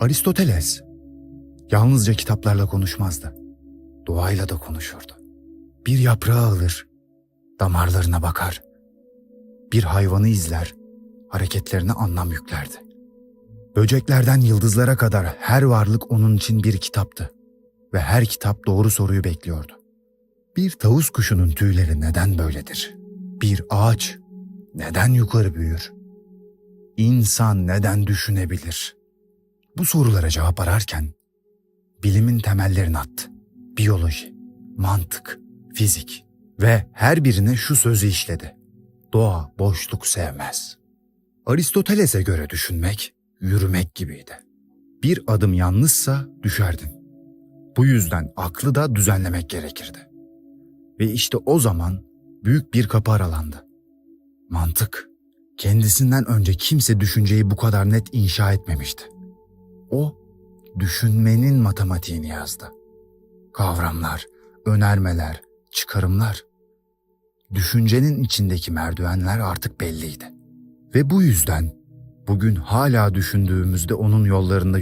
Aristoteles yalnızca kitaplarla konuşmazdı. Doğayla da konuşurdu. Bir yaprağı alır, damarlarına bakar. Bir hayvanı izler, hareketlerine anlam yüklerdi. Böceklerden yıldızlara kadar her varlık onun için bir kitaptı ve her kitap doğru soruyu bekliyordu. Bir tavus kuşunun tüyleri neden böyledir? Bir ağaç neden yukarı büyür? İnsan neden düşünebilir? Bu sorulara cevap ararken bilimin temellerini attı. Biyoloji, mantık, fizik ve her birine şu sözü işledi. Doğa boşluk sevmez. Aristoteles'e göre düşünmek, yürümek gibiydi. Bir adım yanlışsa düşerdin. Bu yüzden aklı da düzenlemek gerekirdi. Ve işte o zaman büyük bir kapı aralandı. Mantık. Kendisinden önce kimse düşünceyi bu kadar net inşa etmemişti. O, düşünmenin matematiğini yazdı. Kavramlar, önermeler, çıkarımlar. Düşüncenin içindeki merdivenler artık belliydi. Ve bu yüzden bugün hala düşündüğümüzde onun yollarında